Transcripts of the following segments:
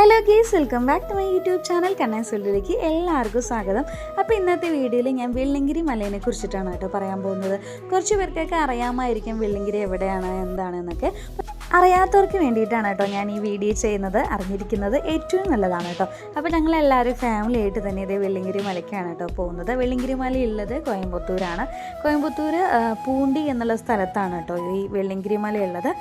Hello guys welcome back to my YouTube channel കണ്ണാസുലിലേക്ക് എല്ലാവർക്കും സ്വാഗതം. അപ്പോൾ ഇന്നത്തെ വീഡിയോയിൽ ഞാൻ വെള്ളിങ്കിരി മലയെ കുറിച്ചിട്ടാണ് കേട്ടോ പറയാൻ പോകുന്നത്. കുറച്ച് പേർക്കൊക്കെ അറിയാമായിരിക്കും വെള്ളിങ്കിരി എവിടെയാണ് എന്താണ് എന്നൊക്കെ. അറിയാത്തവർക്ക് വേണ്ടിയിട്ടാണ് കേട്ടോ ഞാൻ ഈ വീഡിയോ ചെയ്യുന്നത്. അറിഞ്ഞിരിക്കുന്നത് ഏറ്റവും നല്ലതാണ് കേട്ടോ. അപ്പോൾ ഞങ്ങൾ എല്ലാവരും ഫാമിലി ആയിട്ട് തന്നെ ഇതേ വെള്ളിങ്കിരി മലയ്ക്കാണ് കേട്ടോ പോകുന്നത്. വെള്ളിങ്കിരി മല ഉള്ളത് കോയമ്പത്തൂരാണ് കോയമ്പത്തൂർ പൂണ്ടി എന്നുള്ള സ്ഥലത്താണ് കേട്ടോ ഈ വെള്ളിങ്കിരി മല ഉള്ളത്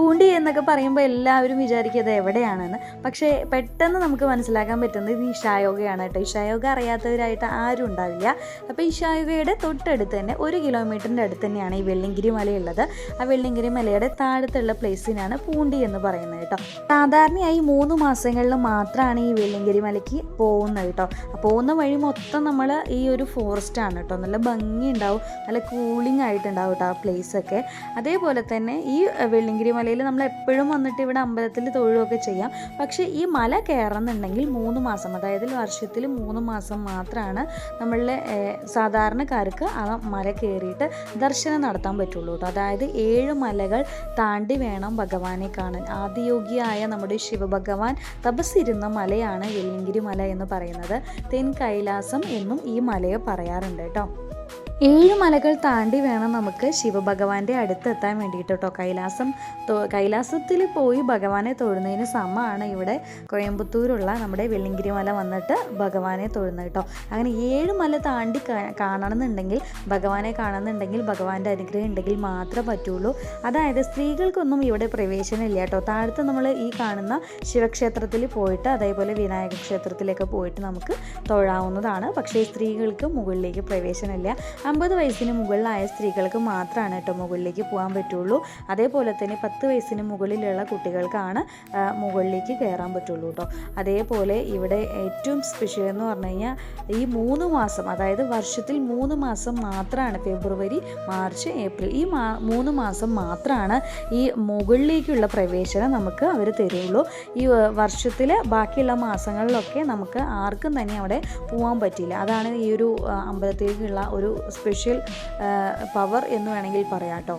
പൂണ്ടി എന്നൊക്കെ പറയുമ്പോൾ എല്ലാവരും വിചാരിക്കുന്നത് എവിടെയാണെന്ന്. പക്ഷേ പെട്ടെന്ന് നമുക്ക് മനസ്സിലാക്കാൻ പറ്റുന്നത് ഇത് ഇഷായോഗയാണ് കേട്ടോ. ഇഷായോഗ അറിയാത്തവരായിട്ട് ആരും ഉണ്ടാവില്ല. അപ്പോൾ ഇഷായോഗയുടെ തൊട്ടടുത്ത് തന്നെ ഒരു കിലോമീറ്ററിന്റെ അടുത്ത് തന്നെയാണ് ഈ വെള്ളിങ്കിരി മലയുള്ളത്. ആ വെള്ളിങ്കിരി മലയുടെ താഴത്തുള്ള പ്ലേസിനാണ് പൂണ്ടി എന്ന് പറയുന്നത് കേട്ടോ. സാധാരണയായി മൂന്ന് മാസങ്ങളിൽ മാത്രമാണ് ഈ വെള്ളിങ്കിരി മലയ്ക്ക് പോകുന്നത് കേട്ടോ. പോകുന്ന വഴി മൊത്തം നമ്മൾ ഈ ഒരു ഫോറസ്റ്റ് ആണ് കേട്ടോ. നല്ല ഭംഗി ഉണ്ടാവും നല്ല കൂളിംഗ് ആയിട്ടുണ്ടാവും കേട്ടോ ആ പ്ലേസൊക്കെ അതേപോലെ തന്നെ ഈ വെള്ളിങ്കിരി വെള്ളിങ്കിരി മലയിൽ നമ്മൾ എപ്പോഴും വന്നിട്ട് ഇവിടെ അമ്പലത്തിൽ തൊഴുകയൊക്കെ ചെയ്യാം. പക്ഷേ ഈ മല കയറുന്നുണ്ടെങ്കിൽ മൂന്ന് മാസം അതായത് വർഷത്തിൽ മൂന്ന് മാസം മാത്രമാണ് നമ്മളുടെ സാധാരണക്കാർക്ക് ആ മല കയറിയിട്ട് ദർശനം നടത്താൻ പറ്റുള്ളൂ കേട്ടോ. അതായത് ഏഴ് മലകൾ താണ്ടി വേണം ഭഗവാനെ കാണാൻ. ആദിയോഗിയായ നമ്മുടെ ശിവഭഗവാൻ തപസ്സിരുന്ന മലയാണ് വെള്ളിങ്കിരി മല എന്ന് പറയുന്നത്. തെൻ കൈലാസം എന്നും ഈ മലയെ പറയാറുണ്ട് കേട്ടോ. ഏഴ് മലകൾ താണ്ടി വേണം നമുക്ക് ശിവഭഗവാന്റെ അടുത്തെത്താൻ വേണ്ടിയിട്ട് കേട്ടോ കൈലാസം കൈലാസത്തിൽ പോയി ഭഗവാനെ തൊഴുന്നതിന് സമമാണ് ഇവിടെ കോയമ്പത്തൂരുള്ള നമ്മുടെ വെള്ളിങ്കിരി മല വന്നിട്ട് ഭഗവാനെ തൊഴുന്നത് കേട്ടോ അങ്ങനെ ഏഴ് മല താണ്ടി കാണണം കാണണമെന്നുണ്ടെങ്കിൽ ഭഗവാനെ കാണണമെന്നുണ്ടെങ്കിൽ ഭഗവാന്റെ അനുഗ്രഹം ഉണ്ടെങ്കിൽ മാത്രമേ പറ്റുള്ളൂ. അതായത് സ്ത്രീകൾക്കൊന്നും ഇവിടെ പ്രവേശനമില്ല കേട്ടോ താഴത്ത് നമ്മൾ ഈ കാണുന്ന ശിവക്ഷേത്രത്തിൽ പോയിട്ട് അതേപോലെ വിനായക ക്ഷേത്രത്തിലൊക്കെ പോയിട്ട് നമുക്ക് തൊഴാവുന്നതാണ്. പക്ഷേ സ്ത്രീകൾക്ക് മുകളിലേക്ക് പ്രവേശനമില്ല അമ്പത് വയസ്സിന് മുകളിലായ സ്ത്രീകൾക്ക് മാത്രമാണ് കേട്ടോ മുകളിലേക്ക് പോകാൻ പറ്റുള്ളൂ. അതേപോലെ തന്നെ പത്ത് വയസ്സിന് മുകളിലുള്ള കുട്ടികൾക്കാണ് മുകളിലേക്ക് കയറാൻ പറ്റുള്ളൂ കേട്ടോ. അതേപോലെ ഇവിടെ ഏറ്റവും സ്പെഷ്യൽ എന്ന് പറഞ്ഞു കഴിഞ്ഞാൽ ഈ മൂന്ന് മാസം അതായത് വർഷത്തിൽ മൂന്ന് മാസം മാത്രമാണ് ഫെബ്രുവരി മാർച്ച് ഏപ്രിൽ ഈ മാ മൂന്ന് മാസം മാത്രമാണ് ഈ മുകളിലേക്കുള്ള പ്രവേശനം നമുക്ക് അവർ തരുള്ളൂ. ഈ വർഷത്തിൽ ബാക്കിയുള്ള മാസങ്ങളിലൊക്കെ നമുക്ക് ആർക്കും തന്നെ അവിടെ പോകാൻ പറ്റില്ല. അതാണ് ഈ ഒരു അമ്പലത്തിലേക്കുള്ള ഒരു സ്പെഷ്യൽ പവർ എന്ന് വേണമെങ്കിൽ പറയാം കേട്ടോ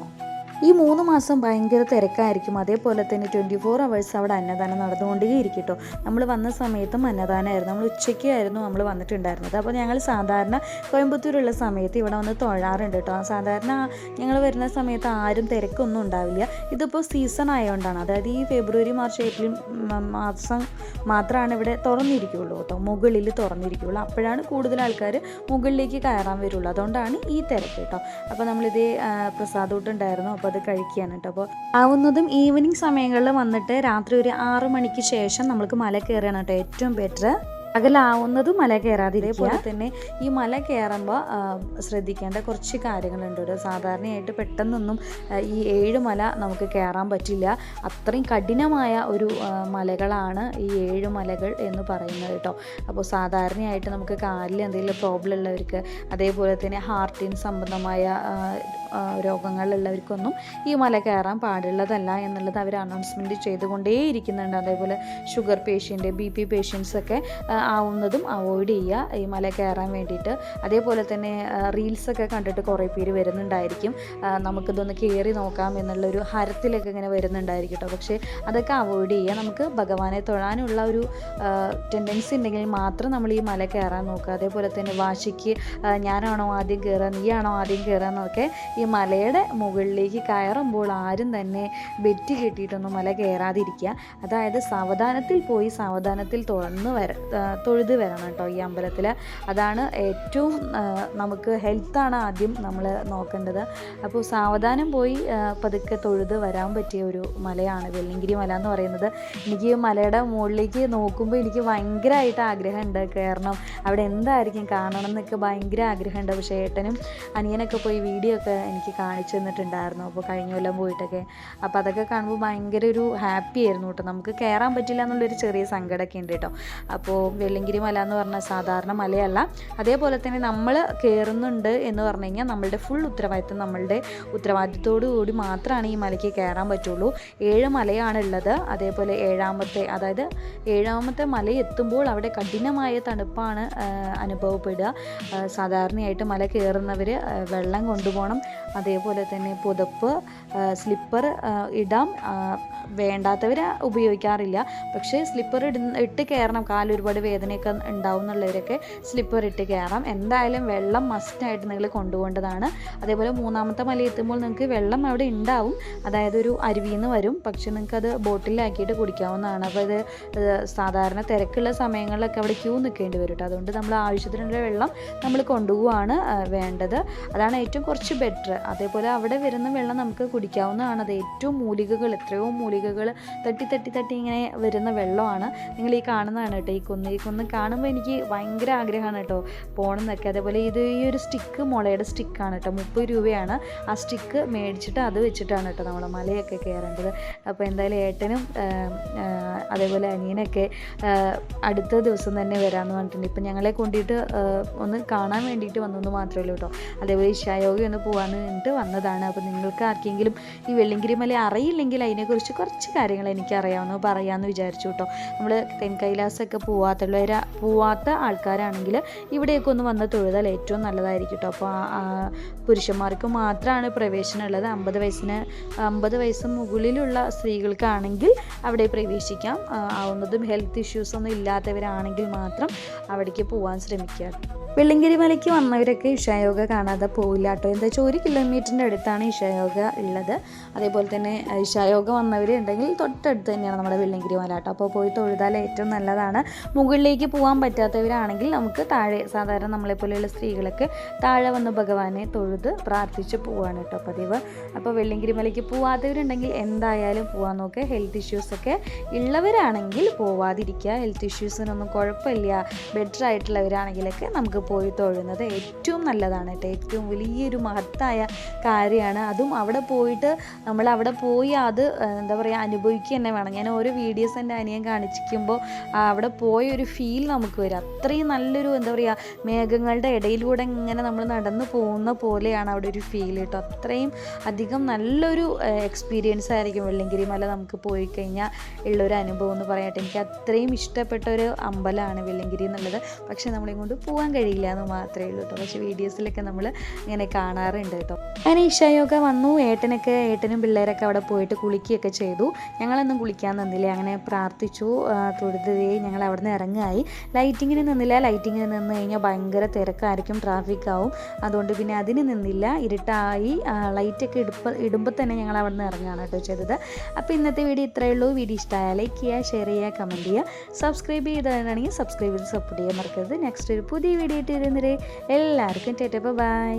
ഈ മൂന്ന് മാസം ഭയങ്കര തിരക്കായിരിക്കും. അതേപോലെ തന്നെ ട്വന്റി ഫോർ അവേഴ്സ് അവിടെ അന്നദാനം നടന്നുകൊണ്ടേ കേട്ടോ നമ്മൾ വന്ന സമയത്തും അന്നദാനമായിരുന്നു. നമ്മൾ ഉച്ചയ്ക്കായിരുന്നു നമ്മൾ വന്നിട്ടുണ്ടായിരുന്നത്. അപ്പോൾ ഞങ്ങൾ സാധാരണ കോയമ്പത്തൂരുള്ള സമയത്ത് ഇവിടെ വന്ന് തൊഴാറുണ്ട് കേട്ടോ സാധാരണ ഞങ്ങൾ വരുന്ന സമയത്ത് ആരും തിരക്കൊന്നും ഉണ്ടാവില്ല. ഇതിപ്പോൾ സീസൺ ആയതുകൊണ്ടാണ് അതായത് ഈ ഫെബ്രുവരി മാർച്ച് ഏപ്രിൽ മാസം മാത്രമാണ് ഇവിടെ തുറന്നിരിക്കുകയുള്ളൂ കേട്ടോ മുകളിൽ തുറന്നിരിക്കുകയുള്ളൂ അപ്പോഴാണ് കൂടുതൽ ആൾക്കാർ മുകളിലേക്ക് കയറാൻ വരുള്ളൂ. അതുകൊണ്ടാണ് ഈ തിരക്ക് കേട്ടോ അപ്പോൾ നമ്മളിതേ പ്രസാദ് പ്രസാദൂട്ട് അപ്പോൾ അത് കഴിക്കുകയാണ് കേട്ടോ. അപ്പോൾ ആവുന്നതും ഈവനിങ് സമയങ്ങളിൽ വന്നിട്ട് രാത്രി ഒരു ആറ് മണിക്ക് ശേഷം നമുക്ക് മല കയറുകയാണ് കേട്ടോ ഏറ്റവും ബെറ്റർ അകലാവുന്നതും മല കയറാതിരിക്കുക തന്നെ ഈ മല കയറുമ്പോൾ ശ്രദ്ധിക്കേണ്ട കുറച്ച് കാര്യങ്ങളുണ്ട് ഒരു സാധാരണയായിട്ട് പെട്ടെന്നൊന്നും ഈ ഏഴ് മല നമുക്ക് കയറാൻ പറ്റില്ല. അത്രയും കഠിനമായ ഒരു മലകളാണ് ഈ ഏഴ് മലകൾ എന്ന് പറയുന്നത് കേട്ടോ. അപ്പോൾ സാധാരണയായിട്ട് നമുക്ക് കാലിൽ എന്തെങ്കിലും പ്രോബ്ലം ഉള്ളവർക്ക് അതേപോലെ തന്നെ ഹാർട്ടിന് സംബന്ധമായ രോഗങ്ങളുള്ളവർക്കൊന്നും ഈ മല കയറാൻ പാടുള്ളതല്ല എന്നുള്ളത് അവർ അനൗൺസ്മെന്റ് ചെയ്തുകൊണ്ടേ ഇരിക്കുന്നുണ്ട് അതേപോലെ sugar patient B P patients ഒക്കെ ആവുന്നതും അവോയ്ഡ് ചെയ്യുക ഈ മല കയറാൻ വേണ്ടിയിട്ട്. അതേപോലെ തന്നെ റീൽസൊക്കെ കണ്ടിട്ട് കുറേ പേര് വരുന്നുണ്ടായിരിക്കും. നമുക്കിതൊന്ന് കയറി നോക്കാം എന്നുള്ളൊരു ഹരത്തിലൊക്കെ ഇങ്ങനെ വരുന്നുണ്ടായിരിക്കും കേട്ടോ. പക്ഷേ അതൊക്കെ അവോയ്ഡ് ചെയ്യുക. നമുക്ക് ഭഗവാനെ തൊഴാനുള്ള ഒരു ടെൻഡൻസി ഉണ്ടെങ്കിൽ മാത്രം നമ്മൾ ഈ മല കയറാൻ നോക്കുക. അതേപോലെ തന്നെ വാശിക്ക് ഞാനാണോ ആദ്യം കയറുക നീയാണോ ആദ്യം കയറുക എന്നൊക്കെ മലയുടെ മുകളിലേക്ക് കയറുമ്പോൾ ആരും തന്നെ ബെറ്റ് കെട്ടിയിട്ടൊന്നും മല കയറാതിരിക്കുക. അതായത് സാവധാനത്തിൽ പോയി സാവധാനത്തിൽ തുറന്ന് വര തൊഴുത് വരണം കേട്ടോ ഈ അമ്പലത്തിൽ. അതാണ് ഏറ്റവും നമുക്ക് ഹെൽത്താണ് ആദ്യം നമ്മൾ നോക്കേണ്ടത്. അപ്പോൾ സാവധാനം പോയി പതുക്കെ തൊഴുത് വരാൻ പറ്റിയ ഒരു മലയാണ് വെള്ളിങ്കിരി മല എന്ന് പറയുന്നത്. എനിക്ക് ഈ മലയുടെ മുകളിലേക്ക് നോക്കുമ്പോൾ എനിക്ക് ഭയങ്കരമായിട്ട് ആഗ്രഹമുണ്ട് കയറണം. അവിടെ എന്തായിരിക്കും കാണണം എന്നൊക്കെ ഭയങ്കര ആഗ്രഹമുണ്ട്. പക്ഷേ ഏട്ടനും അനിയനൊക്കെ പോയി വീഡിയോ ഒക്കെ എനിക്ക് കാണിച്ചു തന്നിട്ടുണ്ടായിരുന്നു. അപ്പോൾ കഴിഞ്ഞ കൊല്ലം പോയിട്ടൊക്കെ. അപ്പോൾ അതൊക്കെ കാണുമ്പോൾ ഭയങ്കര ഒരു ഹാപ്പി ആയിരുന്നു കേട്ടോ. നമുക്ക് കയറാൻ പറ്റില്ല എന്നുള്ളൊരു ചെറിയ സങ്കടമൊക്കെ ഉണ്ട് കേട്ടോ. അപ്പോൾ വെള്ളിങ്കിരി മല എന്ന് പറഞ്ഞാൽ സാധാരണ മലയല്ല. അതേപോലെ തന്നെ നമ്മൾ കയറുന്നുണ്ട് എന്ന് പറഞ്ഞു കഴിഞ്ഞാൽ നമ്മളുടെ ഫുൾ ഉത്തരവാദിത്വം നമ്മളുടെ ഉത്തരവാദിത്തത്തോടു കൂടി മാത്രമാണ് ഈ മലയ്ക്ക് കയറാൻ പറ്റുള്ളൂ. ഏഴ് മലയാണ് ഉള്ളത് അതേപോലെ ഏഴാമത്തെ അതായത് ഏഴാമത്തെ മല എത്തുമ്പോൾ അവിടെ കഠിനമായ തണുപ്പാണ് അനുഭവപ്പെടുക. സാധാരണയായിട്ട് മല കയറുന്നവർ വെള്ളം കൊണ്ടുപോകണം. അതേപോലെ തന്നെ പുതപ്പ് സ്ലിപ്പർ ഇടാം വേണ്ടാത്തവർ ഉപയോഗിക്കാറില്ല. പക്ഷേ സ്ലിപ്പർ ഇട ഇട്ട് കയറണം കാൽ ഒരുപാട് വേദനയൊക്കെ ഉണ്ടാവും എന്നുള്ളവരൊക്കെ സ്ലിപ്പർ ഇട്ട് കയറാം എന്തായാലും വെള്ളം മസ്റ്റായിട്ട് നിങ്ങൾ കൊണ്ടുപോകേണ്ടതാണ്. അതേപോലെ മൂന്നാമത്തെ മല എത്തുമ്പോൾ നിങ്ങൾക്ക് വെള്ളം അവിടെ ഉണ്ടാവും. അതായത് ഒരു അരുവിയിൽ നിന്ന് വരും. പക്ഷെ നിങ്ങൾക്കത് ബോട്ടിലാക്കിയിട്ട് കുടിക്കാവുന്നതാണ്. അപ്പോൾ ഇത് സാധാരണ തിരക്കുള്ള സമയങ്ങളിലൊക്കെ അവിടെ ക്യൂ നിൽക്കേണ്ടി വരും കേട്ടോ. അതുകൊണ്ട് നമ്മൾ ആവശ്യത്തിനുള്ള വെള്ളം നമ്മൾ കൊണ്ടുപോവാണ് വേണ്ടത്. അതാണ് ഏറ്റവും കുറച്ച് ബെറ്റർ അതേപോലെ അവിടെ വരുന്ന വെള്ളം നമുക്ക് കുടിക്കാവുന്നതാണ്. അത് ഏറ്റവും മൂലികകൾ എത്രയോ മൂലികകൾ തട്ടി തട്ടി തട്ടി ഇങ്ങനെ വരുന്ന വെള്ളമാണ്. നിങ്ങൾ ഈ കാണുന്നതാണ് കേട്ടോ ഈ കുന്ന്. ഈ കുന്ന് കാണുമ്പോൾ എനിക്ക് ഭയങ്കര ആഗ്രഹമാണ് കേട്ടോ പോകണമെന്നൊക്കെ അതേപോലെ ഇത് ഈ ഒരു സ്റ്റിക്ക് മുളയുടെ സ്റ്റിക്കാണ് കേട്ടോ. മുപ്പത് രൂപയാണ്. ആ സ്റ്റിക്ക് മേടിച്ചിട്ട് അത് വെച്ചിട്ടാണ് കേട്ടോ നമ്മൾ മലയൊക്കെ കയറേണ്ടത്. അപ്പോൾ എന്തായാലും ഏട്ടനും അതേപോലെ അനിയനൊക്കെ അടുത്ത ദിവസം തന്നെ വരാമെന്ന് പറഞ്ഞിട്ടുണ്ട്. ഇപ്പം ഞങ്ങളെ കൊണ്ടിട്ട് ഒന്ന് കാണാൻ വേണ്ടിയിട്ട് വന്നെന്ന് മാത്രമേ ഉള്ളൂ കേട്ടോ. അതേപോലെ ഇഷായോഗി ഒന്ന് പോകാമെന്ന് വന്നതാണ്. അപ്പോൾ നിങ്ങൾക്ക് ആർക്കെങ്കിലും ഈ വെള്ളിങ്കിരി മല അറിയില്ലെങ്കിൽ അതിനെക്കുറിച്ച് കുറച്ച് കാര്യങ്ങൾ എനിക്ക് അറിയാമെന്ന് പറയാമെന്ന് വിചാരിച്ചു കേട്ടോ. നമ്മൾ തെൻകൈലാസൊക്കെ പോവാത്തുള്ളവർ പോവാത്ത ആൾക്കാരാണെങ്കിൽ ഇവിടെയൊക്കെ ഒന്ന് വന്ന് തൊഴുതാൽ ഏറ്റവും നല്ലതായിരിക്കും കേട്ടോ. അപ്പോൾ പുരുഷന്മാർക്ക് മാത്രമാണ് പ്രവേശനമുള്ളത് അമ്പത് വയസ്സിന് അമ്പത് വയസ്സ് മുകളിലുള്ള സ്ത്രീകൾക്കാണെങ്കിൽ അവിടെ പ്രവേശിക്കാം. ആവുന്നതും ഹെൽത്ത് ഇഷ്യൂസ് ഒന്നും ഇല്ലാത്തവരാണെങ്കിൽ മാത്രം അവിടേക്ക് പോകാൻ ശ്രമിക്കുക. വെള്ളിങ്കിരി മലയ്ക്ക് വന്നവരൊക്കെ ഇഷായോഗ കാണാതെ പോവില്ല കേട്ടോ എന്താ വെച്ചാൽ ഒരു കിലോമീറ്ററിന്റെ അടുത്താണ് ഇഷായോഗ ഉള്ളത്. അതേപോലെ തന്നെ ഇഷായോഗ വന്നവരുണ്ടെങ്കിൽ തൊട്ടടുത്ത് തന്നെയാണ് നമ്മുടെ വെള്ളിങ്കിരി മല കേട്ടോ. അപ്പോൾ പോയി തൊഴുതാൽ ഏറ്റവും നല്ലതാണ്. മുകളിലേക്ക് പോകാൻ പറ്റാത്തവരാണെങ്കിൽ നമുക്ക് താഴെ സാധാരണ നമ്മളെപ്പോലെയുള്ള സ്ത്രീകളൊക്കെ താഴെ വന്ന് ഭഗവാനെ തൊഴുത് പ്രാർത്ഥിച്ച് പോവാണ് കേട്ടോ പതിവ്. അപ്പോൾ വെള്ളിങ്കിരി മലയ്ക്ക് പോവാത്തവരുണ്ടെങ്കിൽ എന്തായാലും പോകാൻ നോക്കുക ഹെൽത്ത് ഇഷ്യൂസൊക്കെ ഉള്ളവരാണെങ്കിൽ പോവാതിരിക്കുക. ഹെൽത്ത് ഇഷ്യൂസിനൊന്നും കുഴപ്പമില്ല. ബെറ്റർ ആയിട്ടുള്ളവരാണെങ്കിലൊക്കെ നമുക്ക് പോയി തൊഴുന്നത് ഏറ്റവും നല്ലതാണ് കേട്ടോ. ഏറ്റവും വലിയൊരു മഹത്തായ കാര്യമാണ്. അതും അവിടെ പോയിട്ട് നമ്മൾ അവിടെ പോയി അത് എന്താ പറയുക അനുഭവിക്കുക തന്നെ വേണം. ഞാൻ ഓരോ വീഡിയോസ് എന്റെ അനിയൻ കാണിച്ചിരിക്കുമ്പോൾ അവിടെ പോയ ഒരു ഫീൽ നമുക്ക് വരും. അത്രയും നല്ലൊരു എന്താ പറയുക മേഘങ്ങളുടെ ഇടയിലൂടെ ഇങ്ങനെ നമ്മൾ നടന്നു പോകുന്ന പോലെയാണ് അവിടെ ഒരു ഫീൽ കേട്ടോ. അത്രയും അധികം നല്ലൊരു എക്സ്പീരിയൻസ് ആയിരിക്കും വെള്ളിങ്കിരി മല നമുക്ക് പോയി കഴിഞ്ഞാൽ ഉള്ളൊരു അനുഭവം എന്ന് പറയട്ടെ എനിക്ക് അത്രയും ഇഷ്ടപ്പെട്ട ഒരു അമ്പലമാണ് വെള്ളിങ്കിരി എന്നുള്ളത്. പക്ഷേ നമ്മളെ കൊണ്ട് പോകാൻ കഴിയില്ല എന്ന് മാത്രമേ ഉള്ളൂ കേട്ടോ പക്ഷെ വീഡിയോസിലൊക്കെ നമ്മൾ ഇങ്ങനെ കാണാറുണ്ട് കേട്ടോ അങ്ങനെ ഇഷായോഗ വന്നു. ഏട്ടനൊക്കെ ഏട്ടനും പിള്ളേരൊക്കെ അവിടെ പോയിട്ട് കുളിക്കുകയൊക്കെ ചെയ്തു. ഞങ്ങളൊന്നും കുളിക്കാൻ നിന്നില്ല. അങ്ങനെ പ്രാർത്ഥിച്ചു. തൊഴുതേ ഞങ്ങൾ അവിടെ നിന്ന് ഇറങ്ങായി. ലൈറ്റിങ്ങിന് നിന്നില്ല. ലൈറ്റിങ്ങിന് നിന്ന് കഴിഞ്ഞാൽ ഭയങ്കര തിരക്കായിരിക്കും. ട്രാഫിക് ആവും. അതുകൊണ്ട് പിന്നെ അതിന് നിന്നില്ല. ഇരുട്ടായി. ലൈറ്റൊക്കെ ഇടുമ്പോൾ ഇടുമ്പോൾ തന്നെ ഞങ്ങൾ അവിടെ നിന്ന് ഇറങ്ങുകയാണ് കേട്ടോ ചെയ്തത്. അപ്പോൾ ഇന്നത്തെ വീഡിയോ ഇത്രയേ ഉള്ളൂ. വീഡിയോ ഇഷ്ടമായാൽ ലൈക്ക് ചെയ്യുക ഷെയർ ചെയ്യുക കമന്റ് ചെയ്യുക. സബ്സ്ക്രൈബ് ചെയ്തതാണെങ്കിൽ സബ്സ്ക്രൈബ് ചെയ്ത് സപ്പോർട്ട് ചെയ്യാൻ മറക്കരുത്. നെക്സ്റ്റ് ഒരു പുതിയ വീഡിയോ ഇട്ട് വരുന്നവരെ എല്ലാവർക്കും ചേട്ടപ്പോൾ ബൈ.